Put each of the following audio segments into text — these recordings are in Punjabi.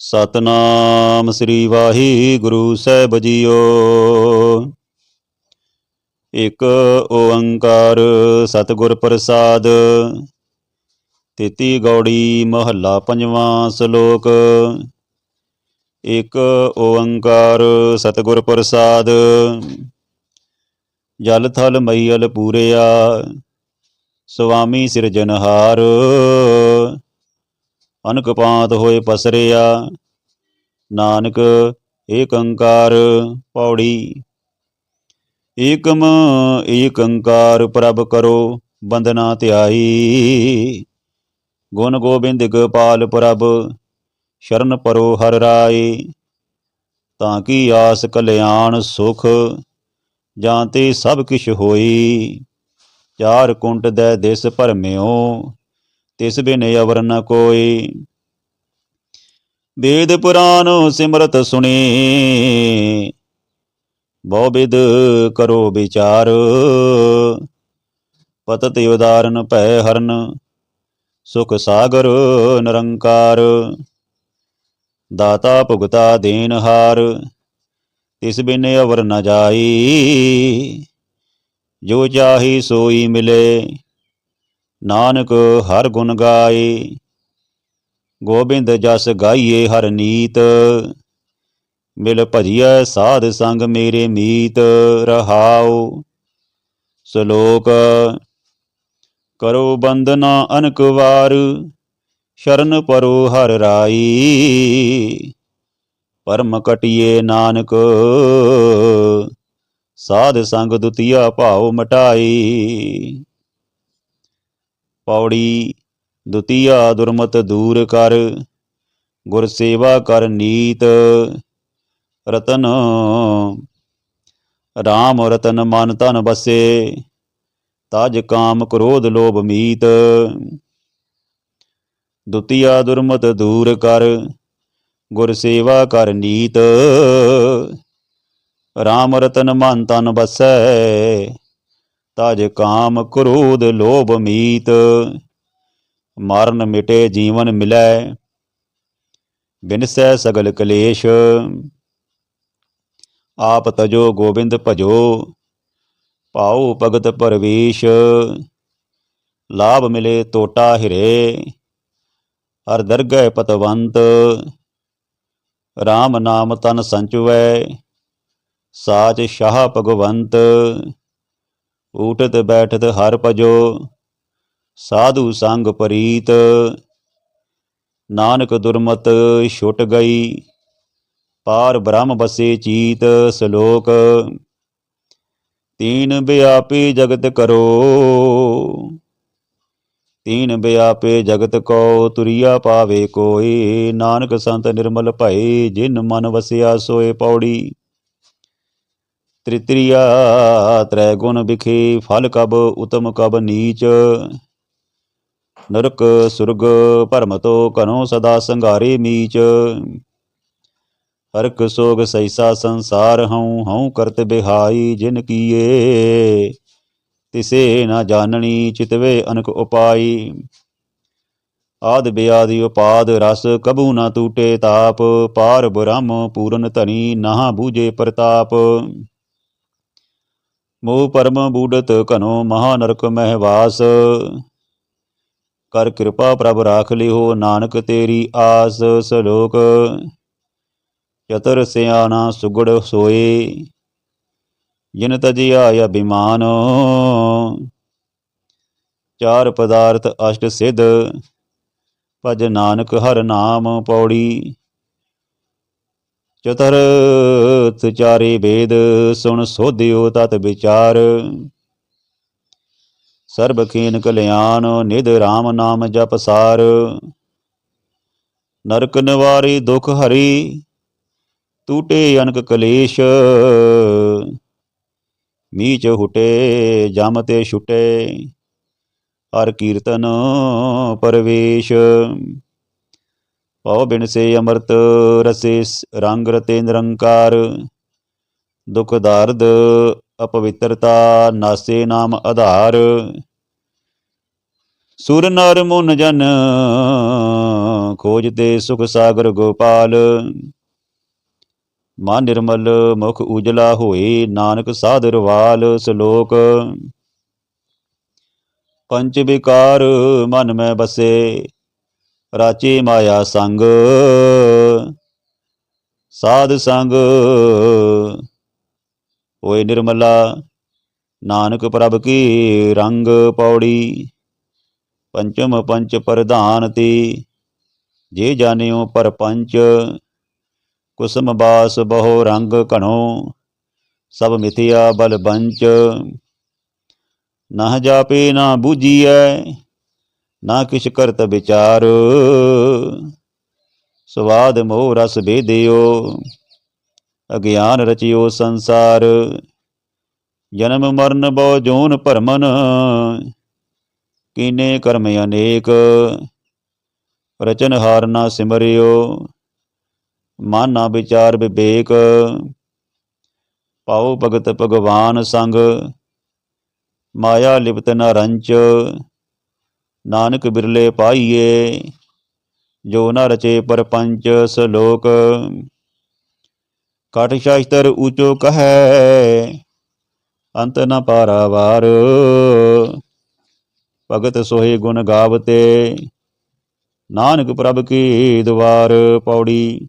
ਸਤਨਾਮ ਸ੍ਰੀ ਵਾਹਿਗੁਰੂ ਸਾਹਿਬ ਜੀਓ। ਇਕ ਓੰਕਾਰ ਸਤਿਗੁਰ ਪ੍ਰਸਾਦ, ਤੇਤੀ ਗੌੜੀ ਮਹੱਲਾ ਪੰਜਵਾਂ ਸ਼ਲੋਕ। ਇਕ ਓੰਕਾਰ ਸਤਿਗੁਰ ਪ੍ਰਸਾਦ, ਜਲ ਥਲ ਮਈਲ ਪੂਰਿਆ ਸੁਆਮੀ ਸਿਰਜਨਹਾਰ ਅਨਕ ਪਾਤ ਹੋਏ ਪਸਰਿਆ। ਨਾਨਕ ਏਕ ਓੰਕਾਰ ਪੌੜੀ। ਏਕਮ, ਏਕੰਕਾਰ ਪ੍ਰਭ ਕਰੋ ਬੰਦਨਾ ਧਿਆਈ। ਗੁਣ ਗੋਬਿੰਦ ਗੋਪਾਲ ਪ੍ਰਭ, ਸ਼ਰਨ ਪਰੋ ਹਰ ਰਾਏ। ਤਾਂ ਕੀ ਆਸ ਕਲਿਆਣ ਸੁਖ, ਜਾਂ ਤੇ ਸਭ ਕਿਛ ਹੋਈ। ਚਾਰ ਕੁੰਟ ਦੇ ਦਿਸ ਭਰਮਿਓ ਤਿਸ ਬਿਨ ਅਵਰ ਨ ਕੋਈ। ਵੇਦ ਪੁਰਾਨ ਸਿਮਰਤ ਸੁਣੀ। ਬਹੁ ਬਿਦ ਕਰੋ ਵਿਚਾਰ। ਪਤਤ ਉਦਾਰਨ ਭੈ ਹਰਨ, ਸੁਖ ਸਾਗਰ ਨਿਰੰਕਾਰ। ਦਾਤਾ ਭੁਗਤਾ ਦੇਨਹਾਰ ਤਿਸ ਬਿਨ ਅਵਰ ਨ ਜਾਈ। ਜੋ ਚਾਹੀ ਸੋਈ ਮਿਲੇ। ਨਾਨਕ ਹਰ ਗੁਣ ਗਾਏ। ਗੋਬਿੰਦ ਜਸ ਗਾਈਏ ਹਰ ਨੀਤ। ਮਿਲ ਭਜੀਐ ਸਾਧ ਸੰਗ ਮੇਰੇ ਮੀਤ। ਰਹਾਉ ਸ਼ਲੋਕ, ਕਰੋ ਬੰਦਨਾ ਅਨਕ ਵਾਰ, ਸ਼ਰਨ ਪਰੋ ਹਰ ਰਾਈ। ਪਰਮ ਕਟਿਏ ਨਾਨਕ, ਸਾਧ ਸੰਗ ਦੁਤੀਆ ਭਾਉ ਮਟਾਈ। ਪੌੜੀ, ਦੁਤੀਆ ਦੁਰਮਤ ਦੂਰ ਕਰ, ਗੁਰ ਸੇਵਾ ਕਰ ਨੀਤ ਰਤਨ। RAM ਰਤਨ ਮਨ ਤਨ ਬਸੇ ਤਜ ਕਾਮ ਕ੍ਰੋਧ ਲੋਭ ਮੀਤ। ਦੁਤੀਆ ਦੁਰਮਤ ਦੂਰ ਕਰ, ਗੁਰ ਸੇਵਾ ਕਰ ਨੀਤ। RAM ਰਤਨ ਮਨ ਤਨ ਬਸੈ ਤਜ ਕਾਮ ਕ੍ਰੋਧ ਲੋਭ ਮੀਤ, ਮਰਨ ਮਿਟੇ ਜੀਵਨ ਮਿਲੈ, ਬਿਨਸੈ ਸਗਲ ਕਲੇਸ਼। ਆਪ ਤਜੋ ਗੋਬਿੰਦ ਭਜੋ ਪਾਉ ਭਗਤ ਪਰਵੇਸ਼, ਲਾਭ ਮਿਲੇ ਤੋਟਾ ਹਿਰੇ, ਹਰ ਦਰਗਹਿ ਪਤਵੰਤ RAM ਨਾਮ ਤਨ ਸੰਚਵੈ, ਸਾਚ ਸ਼ਾਹ ਭਗਵੰਤ ਊਟਤ ਬੈਠਤ ਹਰ ਭਜੋ, ਸਾਧੂ ਸੰਗ ਪਰੀਤ, ਨਾਨਕ ਦੁਰਮਤ ਛੁੱਟ ਗਈ, ਪਾਰ ਬ੍ਰਹਮ ਬਸੇ ਚੀਤ ਸ਼ਲੋਕ, ਤੀਨ ਬਿਆਪੀ ਜਗਤ ਕਰੋ, ਤੀਨ ਬਿਆਪੇ ਜਗਤ ਕੋ ਤੁਰਿਆ ਪਾਵੇ ਕੋਈ, ਨਾਨਕ ਸੰਤ ਨਿਰਮਲ ਭਏ, ਜਿਨ ਮਨ ਵਸਿਆ ਸੋਏ ਪੌੜੀ। ਤ੍ਰਿਤ੍ਰਿਆ ਤ੍ਰੈ ਗੁਣ ਵਿਖੇ ਫਲ ਕਬ ਉਤਮ ਕਬ ਨੀਚ। ਨਰਕ ਸੁਰਗ ਭਰਮ ਤੋ ਕਨੋ ਸਦਾ ਸੰਘਾਰੇ ਮੀਚ। ਹਰਕ ਸੋਗ ਸੈਸਾ ਸੰਸਾਰ ਹਉ ਹਉ ਕਰਤ ਬਿਹਾਈ ਜਿਨ ਕੀਏ। ਤਿਸੇ ਨਾ ਜਾਣਨੀ ਚਿਤਵੇ ਅਨਕ ਉਪਾਈ। ਆਦ ਬਿਆਦਿ ਉਪਾਦ ਰਸ ਕਬੂ ਨਾ ਟੂਟੇ ਤਾਪ। ਪਾਰ ਬ੍ਰਹਮ ਪੂਰਨ ਧਨੀ ਨਾ ਬੂਝੇ ਪ੍ਰਤਾਪ। ਮੋਹ ਪਰਮ ਬੂਡਤ ਘਨੋ ਮਹਾ ਨਰਕ ਮਹਿ ਵਾਸ। ਕਰ ਕਿਰਪਾ ਪ੍ਰਭ ਰਾਖ ਲਿਓ ਨਾਨਕ ਤੇਰੀ ਆਸ, ਸ਼ਲੋਕ ਚਤਰ ਸਿਆਣਾ ਸੁਗੜ ਸੋਏ। ਜਿਨ ਤਜਿਆ ਅਭਿਮਾਨ, ਚਾਰ ਪਦਾਰਥ ਅਸ਼ਟ ਸਿਧ, ਭਜ ਨਾਨਕ ਹਰ ਨਾਮ ਪੌੜੀ। ਚਤਰ ਚਾਰੇ ਵੇਦ ਸੁਣ ਸੋਧਿਓ ਤਤ ਵਿਚਾਰ। ਸਰਬ ਖੀਨ ਕਲਿਆਣ ਨਿਧ RAM ਨਾਮ ਜਪ ਸਾਰ। ਨਰਕ ਨਿਵਾਰੀ ਦੁਖ ਹਰੀ, ਟੂਟੇ ਅਨਕ ਕਲੇਸ਼। ਮੀਚ ਹੁਟੇ, ਜਮ ਤੇ ਛੁਟੇ, ਹਰ ਕੀਰਤਨ ਪਰਵੇਸ਼। ਪਉ ਬਿਨ ਸੇ ਅੰਮ੍ਰਿਤ, ਰਸੇ ਰੰਗ ਰਤੇ ਨਿਰੰਕਾਰ। ਦੁਖ ਦਰਦ, ਅਪਵਿੱਤਰਤਾ, ਨਾਸੇ ਨਾਮ ਆਧਾਰ। ਸੁਰ ਨਰ ਮੁਨ ਜਨ ਖੋਜਤੇ ਸੁਖ ਸਾਗਰ ਗੋਪਾਲ। ਮਨ ਨਿਰਮਲ, ਮੁਖ ਉਜਲਾ ਹੋਏ, ਨਾਨਕ ਸਾਧਰ ਵਾਲ ਸ਼ਲੋਕ। ਪੰਚ ਵਿਕਾਰ, ਮਨ ਮੈਂ ਬਸੇ ਰਾਚੇ ਮਾਇਆ ਸੰਗ। ਸਾਧ ਸੰਗ। ਹੋਏ ਨਿਰਮਲਾ, ਨਾਨਕ ਪ੍ਰਭ ਕੀ ਰੰਗ ਪੌੜੀ। ਪੰਚਮ ਪੰਚ ਪ੍ਰਧਾਨ ਤੇ, ਜੇ ਜਾਣਿਓ ਪਰਪੰਚ। ਕੁਸਮ ਬਾਸ ਬਹੁ ਰੰਗ ਘਣੋ, ਸਭ ਮਿਥਿਆ ਬਲ ਬੰਚ। ਨਾ ਜਾਪੇ ਨਾ ਬੂਝੀਐ ਨਾ ਕਿਛ ਕਰਤ ਵਿਚਾਰ। ਸਵਾਦ ਮੋਹ ਰਸ ਭੇਦਿਓ ਅਗਿਆਨ ਰਚਿਓ ਸੰਸਾਰ। ਜਨਮ ਮਰਨ ਬਹੁ ਜੋਨ ਭਰਮਨ, ਕੀਨੇ ਕਰਮ ਅਨੇਕ। ਰਚਨ ਹਾਰ ਨਾ ਸਿਮਰਿਓ, ਮਨ ਨਾ ਵਿਚਾਰ ਵਿਵੇਕ। ਪਾਉ ਭਗਤ ਭਗਵਾਨ ਸੰਗ, ਮਾਇਆ ਲਿਪਤ ਨਾ ਰੰਚ। ਨਾਨਕ ਬਿਰਲੇ ਪਾਈਏ, ਜੋ ਨ ਰਚੇ ਪਰਪੰਚ ਸਲੋਕ। ਕਟ ਸ਼ਾਸਤਰ ਊਚੋ ਕਹੈ, ਅੰਤ ਨ ਪਾਰਾਵਾਰ ਭਗਤ ਸੋਹੇ ਗੁਣ ਗਾਵਤੇ, ਨਾਨਕ ਪ੍ਰਭ ਕੀ ਦੁਆਰ ਪੌੜੀ।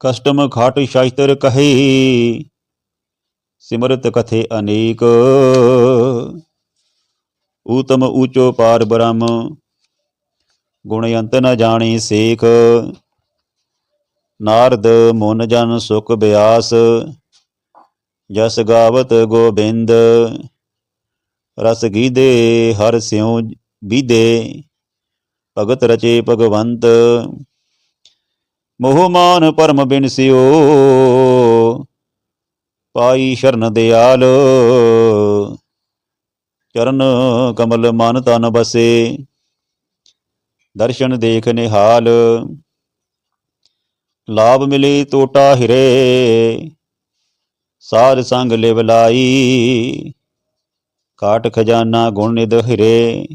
ਕਸ਼ਟਮ ਖਾਟ ਸ਼ਾਸਤਰ ਕਹੀ, ਸਿਮਰਤ ਕਥੇ ਅਨੇਕ। ਊਤਮ ਊਚੋ ਪਾਰ ਬ੍ਰਹਮ, ਗੁਣ ਅੰਤ ਨ ਜਾਣੀ ਸੇਖ, ਨਾਰਦ ਮਨ ਜਨ ਸੁਖ ਬਿਆਸ, ਜਸ ਗਾਵਤ ਗੋਬਿੰਦ, ਰਸ ਗੀਦੇ ਹਰ ਸਿਉ ਬੀਦੇ, ਭਗਤ ਰਚੇ ਭਗਵੰਤ, ਮੋਹ ਮਾਨ ਪਰਮ ਬਿਨਸਿਓ ਪਾਈ ਸ਼ਰਨ ਦਿਆਲ ਚਰਨ ਕਮਲ ਮਨ ਤਨ ਬਸੇ, ਦਰਸ਼ਨ ਦੇਖ ਨਿਹਾਲ। ਲਾਭ ਮਿਲੀ ਟੋਟਾ ਹਿਰੇ, ਸਾਧ ਸੰਗ ਲਿਵ ਲਾਈ। ਕਾਟ ਖਜ਼ਾਨਾ ਗੁਣ ਨਿਧ ਹਿਰੇ,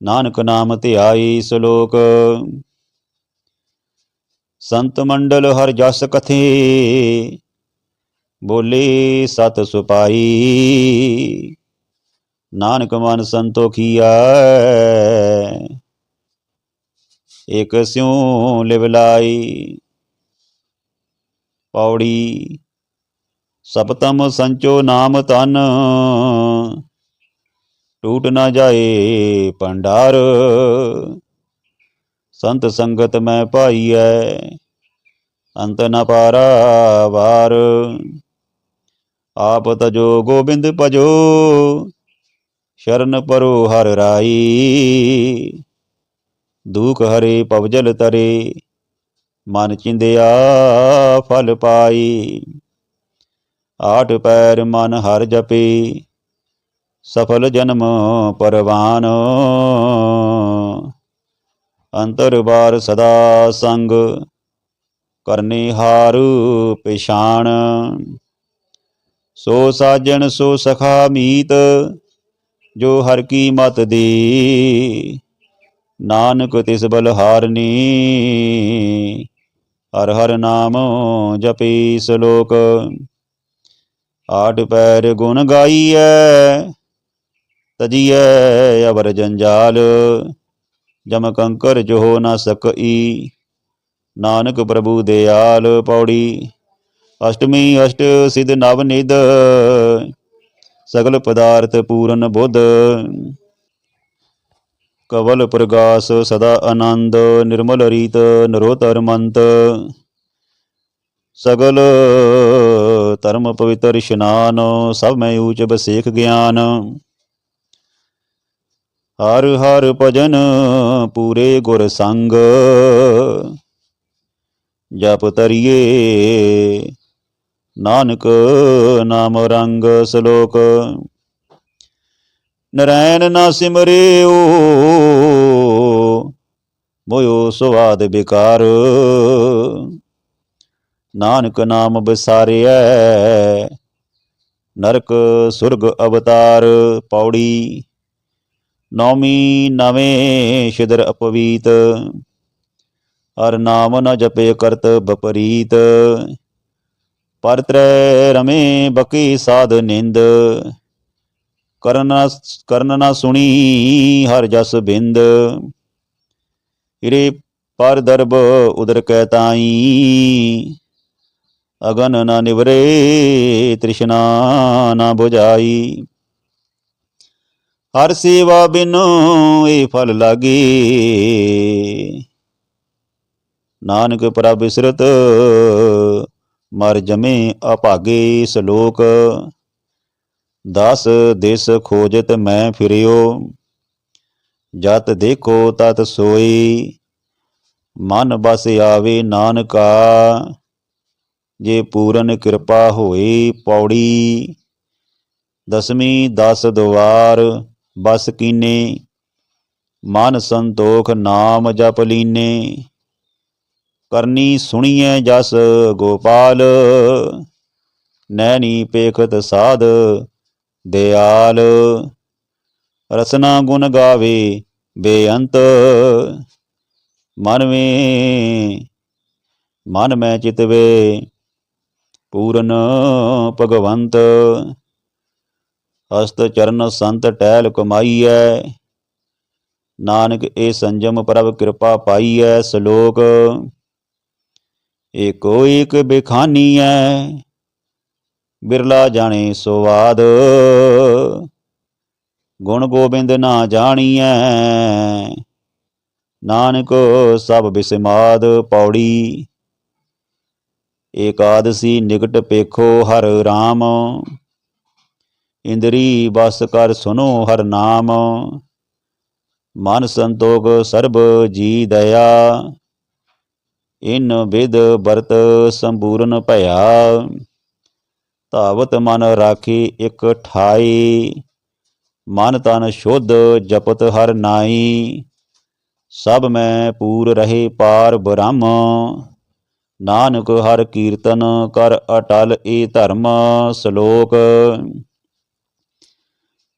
ਨਾਨਕ ਨਾਮ ਧਿਆਈ ਸ਼ਲੋਕ। ਸੰਤ ਮੰਡਲ ਹਰ ਜਸ ਕਥੇ, ਬੋਲੇ ਸਤ ਸੁਪਾਈ। ਨਾਨਕ ਮਨ ਸੰਤੋਖੀਆ ਇਕ ਸਿਉ ਲਿਵ ਲਾਈ, ਪੌੜੀ ਸਪਤਮ ਸੰਚੋ ਨਾਮ ਤਨ ਟੂਟ ਨਾ ਜਾਏ ਭੰਡਾਰ, ਸੰਤ ਸੰਗਤ ਮੈਂ ਪਾਈਐ ਅੰਤ ਨ ਪਾਰਾ ਵਾਰ। ਆਪ ਤਜੋ ਗੋਬਿੰਦ ਭਜੋ ਸ਼ਰਨ ਪਰੋ ਹਰ ਰਾਈ। ਦੂਖ ਹਰੇ ਪਵਜਲ ਤਰੇ, ਮਨ ਚਿੰਦਿਆ ਫਲ ਪਾਈ। ਆਠ ਪੈਰ ਮਨ ਹਰ ਜਪੇ, ਸਫਲ ਜਨਮ ਪਰਵਾਨ। ਅੰਤਰ ਬਾਰ ਸਦਾ ਸੰਗ ਕਰਨੇ ਹਾਰ ਪਛਾਣ। ਸੋ ਸਾਜਣ ਸੋ ਸਖਾ ਮੀਤ ਜੋ ਹਰ ਕੀ ਮਤ ਦੀ। ਨਾਨਕ ਤਿਸ ਬਲ ਹਾਰਨੀ ਹਰ ਹਰ ਨਾਮ ਜਪੀ ਸ਼ਲੋਕ ਆਠ ਪੈਰ ਗੁਣ ਗਾਈਐ, ਤਜੀਐ ਅਵਰ ਜੰਜਾਲ। ਜਮ ਕੰਕਰ ਜੋ ਨਾ ਸਕਈ, ਨਾਨਕ ਪ੍ਰਭੂ ਦਿਆਲ ਪੌੜੀ। ਅਸ਼ਟਮੀ ਅਸ਼ਟ ਸਿਧ ਨਵ ਨਿਧ ਸਗਲ ਪਦਾਰਥ ਪੂਰਨ ਬੁੱਧ। ਕਵਲ ਪ੍ਰਗਾਸ ਸਦਾ ਆਨੰਦ, ਨਿਰਮਲ ਰੀਤ, ਨਰੋਤਰ ਮੰਤ। ਸਗਲ ਧਰਮ ਪਵਿੱਤਰ ਇਸ਼ਨਾਨ, ਸਭ ਮੈਂ ਊਚ ਬਸੇਖ ਗਿਆਨ। ਹਰ ਹਰ ਭਜਨ ਪੂਰੇ ਗੁਰ ਸੰਗ। ਜਪ ਤਰੀਏ ਨਾਨਕ ਨਾਮ ਰੰਗ ਸ਼ਲੋਕ। ਨਰੈਣ ਨਾ ਸਿਮਰਿਓ ਮੋਇਓ ਸੁਆਦ ਬਿਕਾਰ ਨਾਨਕ ਨਾਮ ਵਿਸਾਰਿਐ ਨਰਕ ਸੁਰਗ ਅਵਤਾਰ ਪੌੜੀ। ਨੌਮੀ ਨਵੇਂ ਸ਼ਿਦਰ ਅਪਵੀਤ, ਹਰ ਨਾਮ ਨ ਜਪੇ ਕਰਤ ਬਪਰੀਤ। ਪਰ ਤ੍ਰੈ ਰਮੇ ਬਕੀ ਸਾਧ ਨਿੰਦ। ਕਰਨ ਨ ਕਰਨ ਨ ਸੁਣੀ ਹਰ ਜਸ ਬਿੰਦ। ਹਿਰੇ ਪਰ ਦਰਬ ਉਦਰ ਕੈ ਤਾਈ। ਅਗਨ ਨਾ ਨਿਵਰੇ ਤ੍ਰਿਸ਼ਨਾ ਨਾ 부ਝਾਈ ਹਰ ਸੇਵਾ ਬਿਨ ਇਹ ਫਲ ਲਾਗੇ। ਨਾਨਕ ਪ੍ਰਭ ਬਿਸਰਤ ਮਰ ਜਮੇ ਅਭਾਗੇ ਸ਼ਲੋਕ ਦਸ ਦਿਸ ਖੋਜਤ ਮੈਂ ਫਿਰਿਓ। ਜਤ ਦੇਖੋ ਤਤ ਸੋਈ। ਮਨ ਬਸ ਆਵੇ ਨਾਨਕਾ। ਜੇ ਪੂਰਨ ਕਿਰਪਾ ਹੋਏ ਪੌੜੀ। ਦਸਵੀਂ ਦਸ ਦੁਆਰ ਬਸ ਕੀਨੇ। ਮਨ ਸੰਤੋਖ ਨਾਮ ਜਪ ਲੀਨੇ। ਕਰਨੀ ਸੁਣੀਐ ਜਸ ਗੋਪਾਲ, ਨੈਣੀ ਪੇਖਤ ਸਾਧ ਦਿਆਲ। ਰਸਨਾ ਗੁਣ ਗਾਵੇ ਬੇਅੰਤ ਮਨ ਮੇ ਮਨ ਮੈਂ ਚਿਤਵੇ ਪੂਰਨ ਭਗਵੰਤ। ਹਸਤ ਚਰਨ ਸੰਤ ਟਹਿਲ ਕਮਾਈਐ, ਨਾਨਕ ਇਹ ਸੰਜਮ ਪ੍ਰਭ ਕਿਰਪਾ ਪਾਈਐ ਸ਼ਲੋਕ। ਏਕੋ ਏਕ ਬਿਖਾਨੀਐ ਬਿਰਲਾ ਜਾਣੇ ਸਵਾਦ। ਗੁਣ ਗੋਬਿੰਦ ਨਾ ਜਾਣੀਐ ਨਾਨਕ ਸਭ ਬਿਸਮਾਦ ਪੌੜੀ। ਏਕਾਦਸੀ ਨਿਕਟ ਪੇਖੋ ਹਰ RAM ਇੰਦਰੀ ਬਸ ਕਰ ਸੁਨੋ ਹਰ ਨਾਮ। ਮਨ ਸੰਤੋਖ ਸਰਬ ਜੀ ਦਇਆ। ਇਨ ਵਿਦ ਵਰਤ ਸੰਪੂਰਨ ਭਇਆ। ਧਾਵਤ ਮਨ ਰਾਖੀ ਇਕ ਠਾਈ। ਮਨ ਤਨ ਸ਼ੁੱਧ ਜਪਤ ਹਰ ਨਾਈ। ਸਭ ਮੈਂ ਪੂਰ ਰਹੇ ਪਾਰ ਬ੍ਰਹਮ। ਨਾਨਕ ਹਰ ਕੀਰਤਨ ਕਰ ਅਟਲ ਏ ਧਰਮ ਸ਼ਲੋਕ।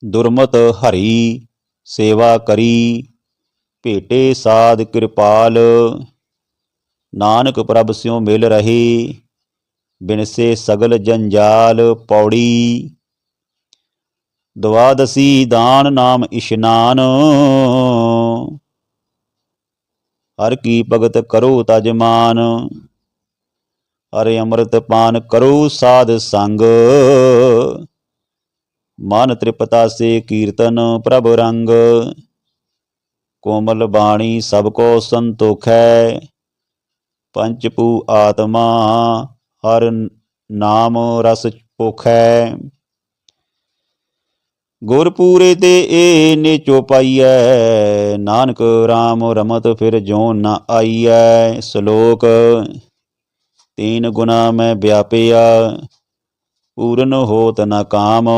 ਦੁਰਮਤ ਹਰੀ ਸੇਵਾ ਕਰੀ, ਭੇਟੇ ਸਾਧ ਕਿਰਪਾਲ। ਨਾਨਕ ਪ੍ਰਭ ਸਿਉ ਮਿਲ ਰਹੀ, ਬਿਨਸੇ ਸਗਲ ਜੰਜਾਲ ਪੌੜੀ। ਦਵਾਦਸੀ ਦਾਨ ਨਾਮ ਇਸ਼ਨਾਨ, ਹਰ ਕੀ ਭਗਤ ਕਰੋ ਤਜਮਾਨ ਹਰੇ ਅੰਮ੍ਰਿਤ ਪਾਨ ਕਰੋ ਸਾਧ ਸੰਗ, ਮਨ ਤ੍ਰਿਪਤਾ ਸੇ ਕੀਰਤਨ ਪ੍ਰਭ ਰੰਗ। ਕੋਮਲ ਬਾਣੀ ਸਭ ਕੋ ਸੰਤੋਖ ਹੈ ਪੂ ਆਤਮਾ, ਹਰ ਨਾਮ ਰਸ ਪੋਖੈ ਗੁਰ ਪੂਰੇ ਤੇ ਏ ਨੇਚੋ ਪਾਈਐ, ਨਾਨਕ RAM ਰਮਤ ਫਿਰ ਜੋ ਨ ਆਈਐ। ਸ਼ਲੋਕ, ਤੀਨ ਗੁਨਾ ਮੈਂ ਵਿਆਪਿਆ, ਪੂਰਨ ਹੋਤ ਨ ਕਾਮ।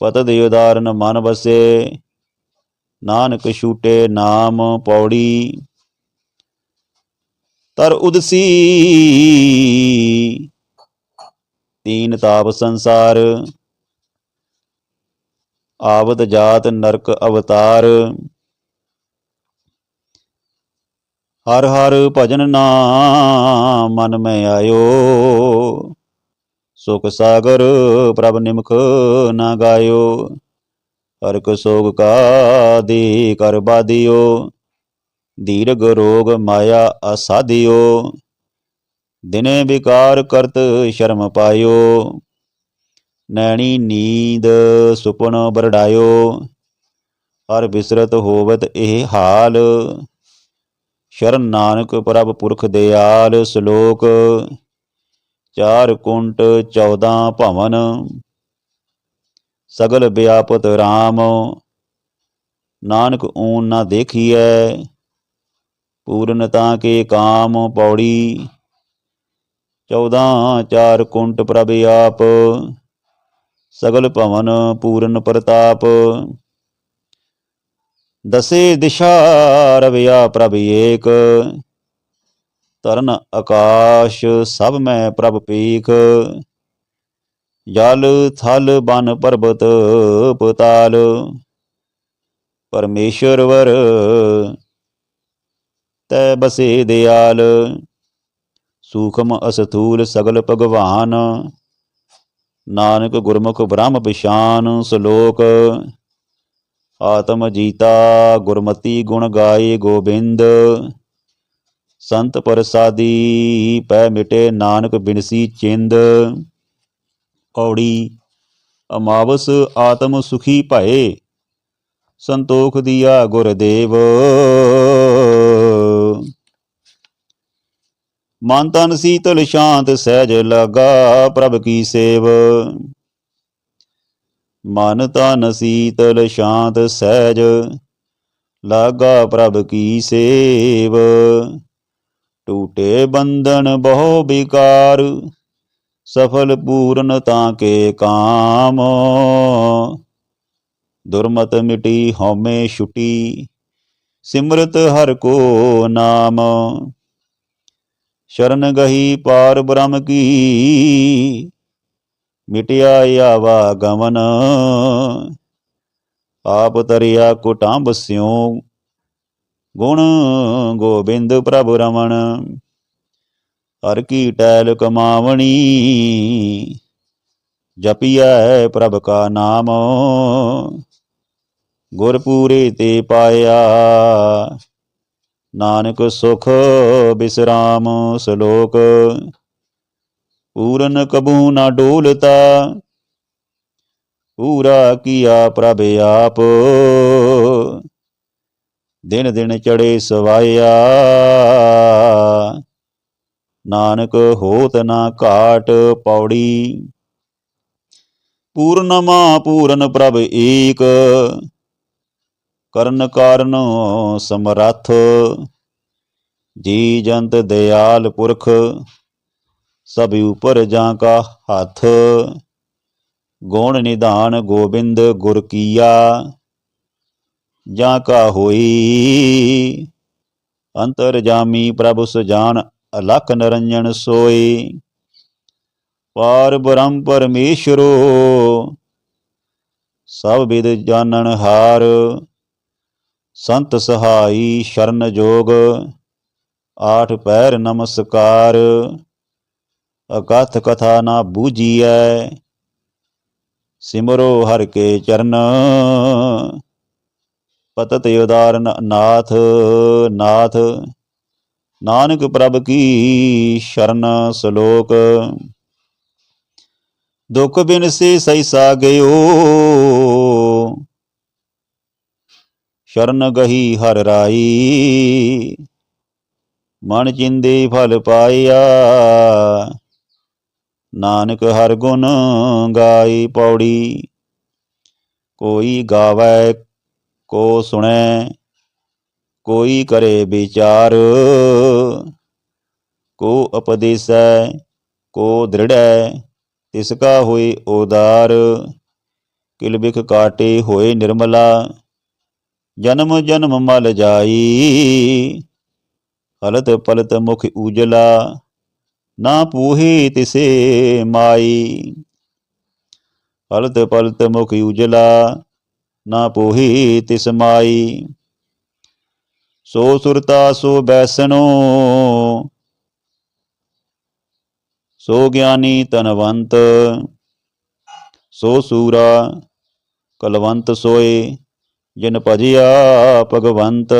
ਪਤ ਦੇ ਉਦਾਰਨ ਮਨ ਬਸੇ ਨਾਨਕ ਛੂਟੇ ਨਾਮ ਪੌੜੀ। ਤਰ ਉਦਸੀ। ਤੀਨ ਤਾਪ ਸੰਸਾਰ, ਆਵਤ ਜਾਤ ਨਰਕ ਅਵਤਾਰ। ਹਰ ਹਰ ਭਜਨ ਨਾਮ ਮਨ ਮੈਂ ਆਇਓ। ਸੁਖ ਸਾਗਰ ਪ੍ਰਭ ਨਿਮਖ ਨਾ ਗਾਇਓ। ਹਰ ਕੋ ਸੋਗ ਕਾ ਦੇ ਕਰ ਬਾදිਓ ਦੀਰਘ ਰੋਗ ਮਾਇਆ ਅਸਾਧਿਓ, ਦਿਨੇ ਵਿਕਾਰ ਕਰਤ ਸ਼ਰਮ ਪਾਇਓ, ਨੈਣੀ ਨੀਂਦ ਸੁਪਨ ਬਰੜਾਇਓ ਹਰ ਬਿਸਰਤ ਹੋਵਤ ਇਹ ਹਾਲ, ਸ਼ਰਨ ਨਾਨਕ ਪ੍ਰਭ ਪੁਰਖ ਦਿਆਲ ਸ਼ਲੋਕ, ਚਾਰ ਕੁੰਟ 14 ਭਵਨ, ਸਗਲ ਵਿਆਪਤ RAM ਨਾਨਕ ਊਨ ਨਾ ਦੇਖੀਐ ਪੂਰਨਤਾ ਕੇ ਕਾਮ ਪੌੜੀ। 14 ਚਾਰ ਕੁੰਟ ਪ੍ਰਭ ਆਪ, ਸਗਲ ਭਵਨ ਪੂਰਨ ਪ੍ਰਤਾਪ। ਦਸੇ ਦਿਸ਼ਾ ਰਵਿਆ ਪ੍ਰਭ ਏਕ ਤਰਨ ਆਕਾਸ਼ ਸਭ ਮੈਂ ਪ੍ਰਭ ਪੀਖ। ਜਲ ਥਲ ਬਨ ਪਰਬਤ ਪਤਾਲ ਪਰਮੇਸ਼ਰ ਵਰ ਤੈ ਬਸੇ ਦਿਆਲ। ਸੂਖਮ ਅਸਥੂਲ ਸਗਲ ਭਗਵਾਨ। ਨਾਨਕ ਗੁਰਮੁਖ ਬ੍ਰਹਮ ਬਿਸ਼ਾਨ ਸ਼ਲੋਕ। ਆਤਮ ਜੀਤਾ ਗੁਰਮਤੀ ਗੁਣ ਗਾਏ ਗੋਬਿੰਦ। ਸੰਤ ਪ੍ਰਸਾਦੀ ਪੈ ਮਿਟੇ ਨਾਨਕ ਬਿਨਸੀ ਚਿੰਦ। ਔੜੀ ਅਮਾਵਸ ਆਤਮ ਸੁਖੀ ਭਏ। ਸੰਤੋਖ ਦੀਆ ਗੁਰਦੇਵ। ਮਨ ਤਨ ਸੀਤਲ ਸ਼ਾਂਤ ਸਹਿਜ ਲਗਾ, ਪ੍ਰਭ ਕੀ ਸੇਵ? ਮਨ ਤਨ ਸੀਤਲ ਸ਼ਾਂਤ ਸਹਿਜ ਲਾਗਾ, ਪ੍ਰਭ ਕੀ ਸੇਵ? ਟੂਟੇ ਬੰਧਨ ਬਹੁ ਵਿਕਾਰ, ਸਫਲ ਪੂਰਨ ਤਾਂ ਕੇ ਕਾਮ। ਦੁਰਮਤ ਮਿਟੀ ਹਉਮੈ ਛੁਟੀ, ਸਿਮਰਤ ਹਰ ਕੋ ਨਾਮ। ਸ਼ਰਨ ਗਹੀ ਪਾਰ ਬ੍ਰਹਮ ਕੀ। ਮਿਟਿਆ ਆਵਾ ਗਮਨ ਆਪ ਤਰਿਆ ਕੁਟਾਂਬ ਸਿਉ। ਗੁਣ ਗੋਬਿੰਦ ਪ੍ਰਭ ਰਮਣ। ਹਰ ਕੀ ਟੈਲ ਕਮਾਵਣੀ। ਜਪਿਐ ਪ੍ਰਭ ਕਾ ਨਾਮ। ਗੁਰਪੂਰੇ ਤੇ ਪਾਇਆ। ਨਾਨਕ ਸੁਖ ਬਿਸਰਾਮ ਸ਼ਲੋਕ। ਪੂਰਨ ਕਬੂ ਨਾ ਡੋਲਤਾ, ਪੂਰਾ ਕੀਆ ਪ੍ਰਭ ਆਪ। ਦਿਨ ਦਿਨ ਚੜੇ ਸਵਾਇਆ, ਨਾਨਕ ਹੋਤ ਨਾ ਘਾਟ ਪੌੜੀ। ਪੂਰਨਮਾ ਪੂਰਨ ਪ੍ਰਭ ਏਕ ਕਰਨ ਕਾਰਨ ਸਮਰੱਥ। ਜੀ ਜੰਤ ਦਿਆਲ ਪੁਰਖ, ਸਭ ਉਪਰ ਜਾਂ ਕਾ ਹੱਥ। ਗੁਣ ਨਿਧਾਨ ਗੋਬਿੰਦ ਗੁਰ ਕੀਆ, ਜਾਂ ਕਾ ਹੋਈ। ਅੰਤਰ ਜਾਮੀ ਪ੍ਰਭੂ ਸੁਜਾਨ, ਅਲਖ ਨਰੰਜਨ ਸੋਈ। ਪਾਰ ਬ੍ਰਹਮ ਪਰਮੇਸ਼ਰੋ, ਸਭ ਵਿਦ ਜਾਣਨ ਹਾਰ। ਸੰਤ ਸਹਾਈ ਸ਼ਰਨ ਜੋਗ, ਆਠ ਪੈਰ ਨਮਸਕਾਰ, ਅਕਥ ਕਥਾ ਨਾ ਬੂਝੀਐ, ਸਿਮਰੋ ਹਰ ਕੇ ਚਰਨ। ਪਤਤ ਉਦਾਰਨ ਨਾਥ ਨਾਥ, ਨਾਨਕ ਪ੍ਰਭ ਕੀ ਸ਼ਰਨ ਸ਼ਲੋਕ। ਦੁਖ ਬਿਨ ਸੇ ਸੈਸਾ ਗਇਓ ਸ਼ਰਨ ਗਹੀ ਹਰ ਰਾਈ। ਮਨ ਚਿੰਦੇ ਫਲ ਪਾਇਆ, ਨਾਨਕ ਹਰ ਗੁਣ ਗਾਈ ਪੌੜੀ। ਕੋਈ ਗਾਵੇ, ਕੋ ਸੁਣੈ, ਕੋਈ ਕਰੇ ਵਿਚਾਰ। ਕੋ ਉਪਦੇਸੈ, ਕੋ ਦ੍ਰਿੜੈ, ਤਿਸ ਕਾ ਹੋਏ ਉਦਾਰ। ਕਿਲ ਬਿਖ ਕਾਟੇ ਹੋਏ ਨਿਰਮਲਾ। ਜਨਮ ਜਨਮ ਮਲ ਜਾਈ। ਹਲਤ ਪਲਤ ਮੁਖ ਉਜਲਾ, ਨਾ ਪੂਹੇ ਤਿਸੇ ਮਾਈ। ਹਲਤ ਪਲਤ ਮੁਖ ਉਜਲਾ, ਨਾ ਪੋਹੀ ਤਿਸ ਮਾਈ। ਸੋ ਸੁਰਤਾ ਸੋ ਬੈਸਣੋ, ਸੋ ਗਿਆਨੀ ਤਨਵੰਤ ਸੋ ਸੂਰਾ ਕਲਵੰਤ ਸੋਏ। ਜਿਨ ਭਜਿਆ ਭਗਵੰਤ,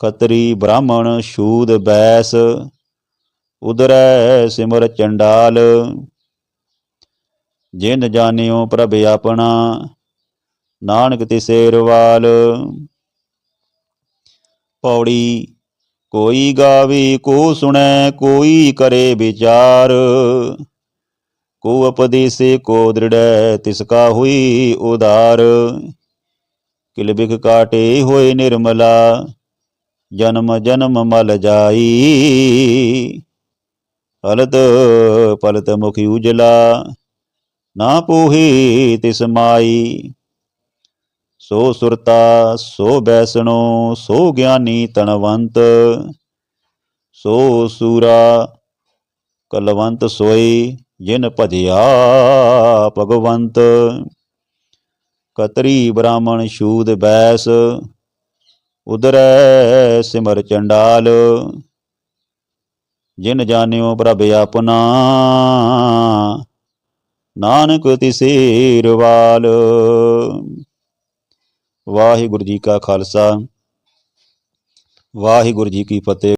ਖਤਰੀ ਬ੍ਰਾਹਮਣ ਸ਼ੂਦ ਬੈਸ ਉਦਰੈ ਸਿਮਰ ਚੰਡਾਲ। ਜਿਨ ਜਾਣਿਓ ਪ੍ਰਭ ਆਪਣਾ, ਨਾਨਕ ਤਿਸੇ ਰਵਾਲ ਪੌੜੀ ਕੋਈ ਗਾਵੇ, ਕੋ ਸੁਣੈ, ਕੋਈ ਕਰੇ ਵਿਚਾਰ। ਕੋ ਉਪਦੇਸੇ, ਕੋ ਦ੍ਰਿੜੈ, ਤਿਸ ਕਾ ਹੋਈ ਉਦਾਰ। ਕਿਲਬਿਖ ਕਾਟੇ ਹੋਏ ਨਿਰਮਲਾ, ਜਨਮ ਜਨਮ ਮਲ ਜਾਈ। ਹਲਤ ਪਲਤ ਮੁਖੀ ਉਜਲਾ, ਨਾ ਪੋਹੀ ਤਿਸ ਮਾਈ। ਸੋ ਸੁਰਤਾ, ਸੋ ਬੈਸਣੋ, ਸੋ ਗਿਆਨੀ ਤਨਵੰਤ ਸੋ ਸੂਰਾ ਕਲਵੰਤ ਸੋਈ, ਜਿਨ ਭਜਿਆ ਭਗਵੰਤ। ਕਤਰੀ ਬ੍ਰਾਹਮਣ ਸ਼ੂਦ ਬੈਸ ਉਦਰੈ ਸਿਮਰ ਚੰਡਾਲ। ਜਿਨ ਜਾਣਿਓ ਪ੍ਰਭ ਆਪਣਾ, ਨਾਨਕ ਤਿਸੇ ਰਵਾਲ। ਵਾਹਿਗੁਰੂ ਜੀ ਕਾ ਖਾਲਸਾ, ਵਾਹਿਗੁਰੂ ਜੀ ਕੀ ਫਤਿਹ।